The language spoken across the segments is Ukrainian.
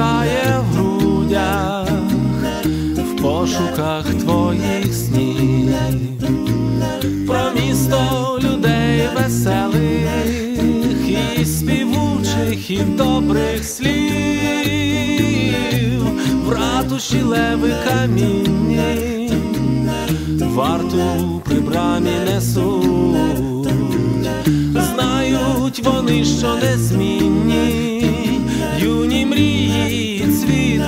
стискає в грудях, в пошуках твоїх снів, про місто людей веселих і співучих, і добрих слів, в ратуші леви камінні, варту при брамі несуть, знають вони, що незмінні, мрії, цвіт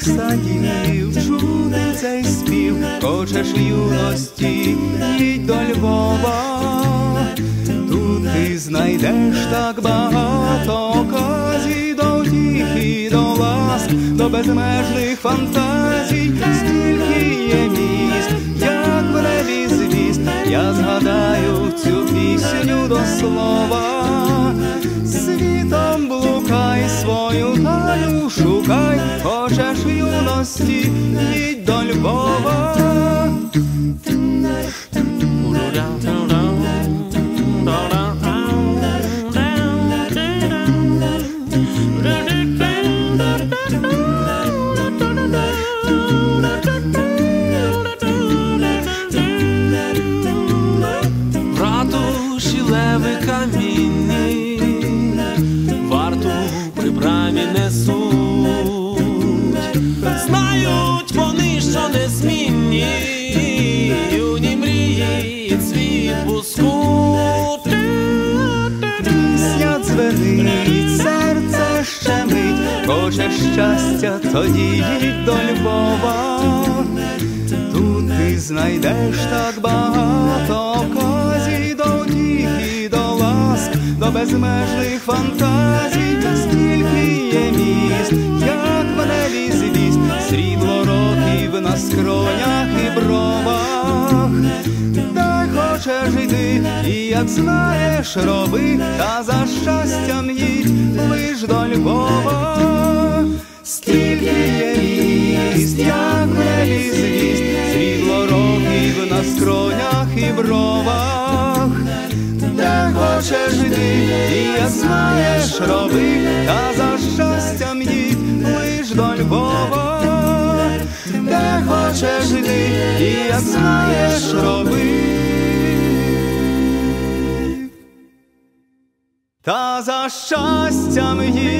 садів чути цей спів, хочеш юності, їдь до Львова, тут ти знайдеш так багато оказій до втіхи, до ласк, до безмежних фантазій, стільки є міст, як в небі звіст, я згадаю цю пісню до слова. Ратуші леви камінні, варту при несуть, знають вони, що незмінні, юні мрії, цвіт буску. Пісня дзвенить, серце хочеш щастя, тоді їдь до Львова. Тут ти знайдеш так багато оказій до втіхи, до ласк, до безмежних фантазій, стільки є міст, як в небі звіст, срібло років на скронях і бровах. Йди, і як знаєш, роби, та за щастям їдь лиш до Львова. Міст, як небі звіст, срібло років на скронях і бровах. Де хочеш йди, і як знаєш, роби, та за щастям їдь лиш до Львова. Де хочеш йди, і як знаєш, роби. Та за щастям їдь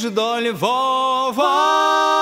лиш до Львова.